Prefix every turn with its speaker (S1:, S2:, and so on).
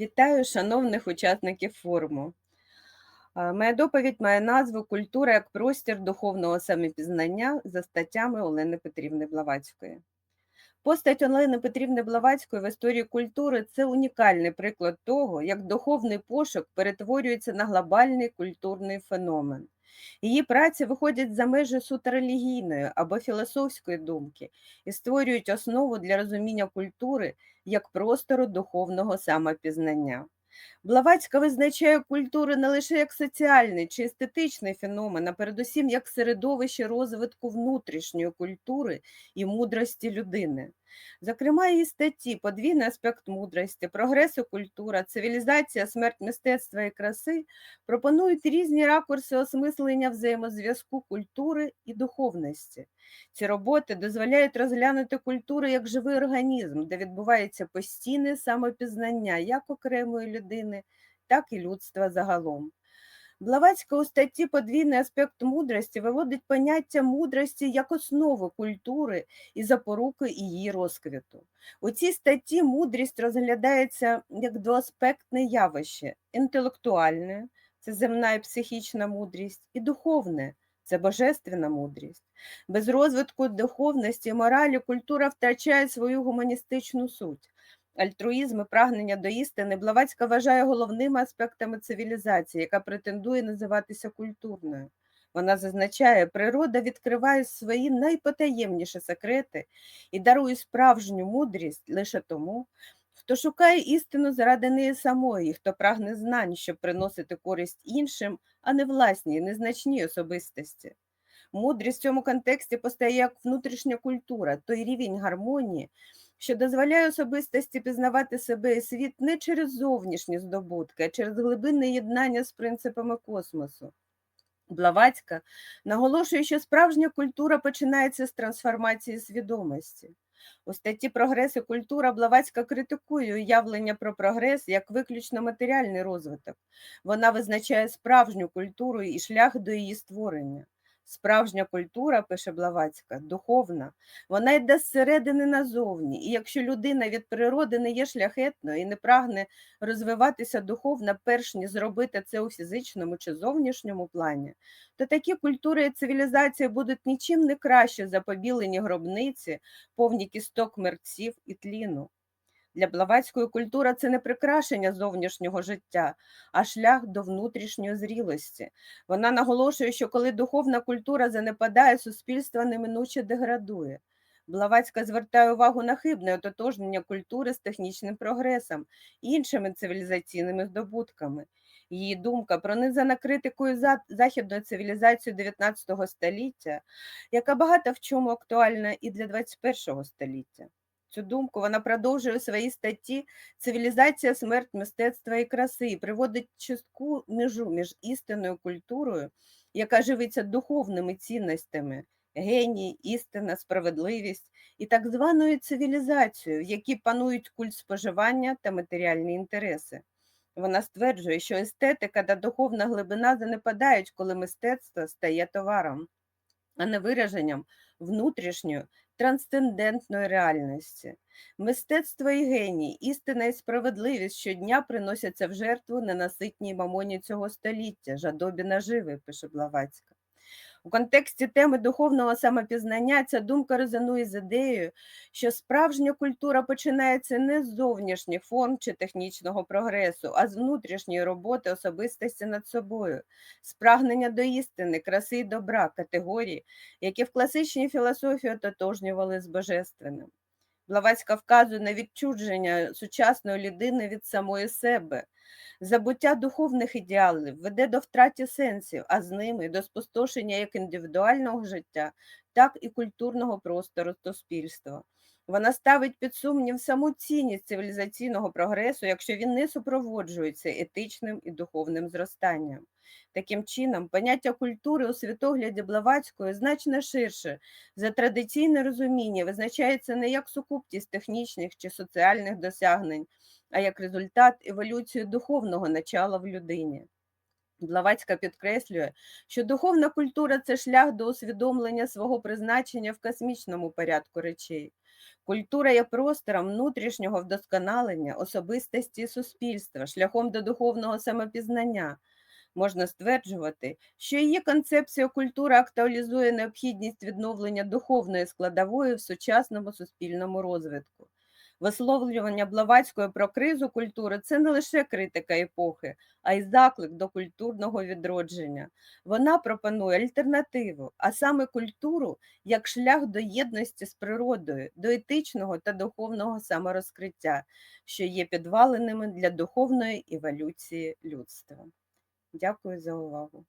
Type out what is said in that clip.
S1: Вітаю шановних учасників форуму. Моя доповідь має назву Культура як простір духовного самопізнання за статтями Олени Петрівни Блавацької. Постать Олени Петрівни Блавацької в історії культури це унікальний приклад того, як духовний пошук перетворюється на глобальний культурний феномен. Її праці виходять за межі суто релігійної або філософської думки і створюють основу для розуміння культури як простору духовного самопізнання. Блаватська визначає культуру не лише як соціальний чи естетичний феномен, а передусім як середовище розвитку внутрішньої культури і мудрості людини. Зокрема, її статті Подвійний аспект мудрості, прогрес і культура, цивілізація, смерть мистецтва і краси пропонують різні ракурси осмислення взаємозв'язку культури і духовності. Ці роботи дозволяють розглянути культуру як живий організм, де відбувається постійне самопізнання як окремої людини, так і людства загалом. Блаватська у статті Подвійний аспект мудрості виводить поняття мудрості як основу культури і запоруки її розквіту. У цій статті мудрість розглядається як двоаспектне явище інтелектуальне це земна і психічна мудрість, і духовне це божественна мудрість. Без розвитку духовності моралі культура втрачає свою гуманістичну суть. Альтруїзм і прагнення до істини Блаватська вважає головними аспектами цивілізації, яка претендує називатися культурною. Вона зазначає, природа відкриває свої найпотаємніші секрети і дарує справжню мудрість лише тому, хто шукає істину заради неї самої, хто прагне знань, щоб приносити користь іншим, а не власній, незначній особистості. Мудрість в цьому контексті постає як внутрішня культура, той рівень гармонії, що дозволяє особистості пізнавати себе і світ не через зовнішні здобутки, а через глибинне єднання з принципами космосу. Блаватська наголошує, що справжня культура починається з трансформації свідомості. У статті Прогрес і культура Блаватська критикує уявлення про прогрес як виключно матеріальний розвиток. Вона визначає справжню культуру і шлях до її створення. Справжня культура, пише Блаватська, духовна, вона йде зсередини назовні, і якщо людина від природи не є шляхетною і не прагне розвиватися духовно, перш ніж зробити це у фізичному чи зовнішньому плані, то такі культури і цивілізації будуть нічим не краще за побілені гробниці, повні кісток мерців і тліну. Для Блаватської культура це не прикрашення зовнішнього життя, а шлях до внутрішньої зрілості. Вона наголошує, що коли духовна культура занепадає, суспільство неминуче деградує. Блаватська звертає увагу на хибне ототожнення культури з технічним прогресом іншими цивілізаційними здобутками. Її думка пронизана критикою західної цивілізації 19 століття, яка багато в чому актуальна і для 21 століття цю думку, вона продовжує у своїй статті Цивілізація, смерть мистецтва і краси і приводить чистку межу між істинною культурою, яка живиться духовними цінностями, геній, істина, справедливість і так званою цивілізацією, в якій панують культ споживання та матеріальні інтереси. Вона стверджує, що естетика та духовна глибина занепадають, коли мистецтво стає товаром, а не вираженням внутрішньої трансцендентної реальності. Мистецтво і геній, істина і справедливість щодня приносяться в жертву ненаситній мамоні цього століття, жадобі наживи, пише Блаватська. У контексті теми духовного самопізнання ця думка резонує з ідеєю, що справжня культура починається не з зовнішніх форм чи технічного прогресу, а з внутрішньої роботи особистості над собою, з прагнення до істини, краси і добра, категорії, які в класичній філософії ототожнювали з божественним. Блаватська вказує на відчудження сучасної людини від самої себе, Забуття духовних ідеалів веде до втраті сенсів, а з ними до спустошення як індивідуального життя, так і культурного простору суспільства. Вона ставить під сумнів саму цінність цивілізаційного прогресу, якщо він не супроводжується етичним і духовним зростанням. Таким чином, поняття культури у світогляді Блаватської значно ширше за традиційне розуміння визначається не як сукупність технічних чи соціальних досягнень, а як результат еволюції духовного начала в людині. Блаватська підкреслює, що духовна культура це шлях до усвідомлення свого призначення в космічному порядку речей. Культура є простором внутрішнього вдосконалення особистості суспільства, шляхом до духовного самопізнання. Можна стверджувати, що її концепція культури актуалізує необхідність відновлення духовної складової в сучасному суспільному розвитку. Висловлювання Блаватської про кризу культури це не лише критика епохи, а й заклик до культурного відродження. Вона пропонує альтернативу, а саме культуру як шлях до єдності з природою, до етичного та духовного саморозкриття, що є підваленими для духовної еволюції людства. Дякую за увагу.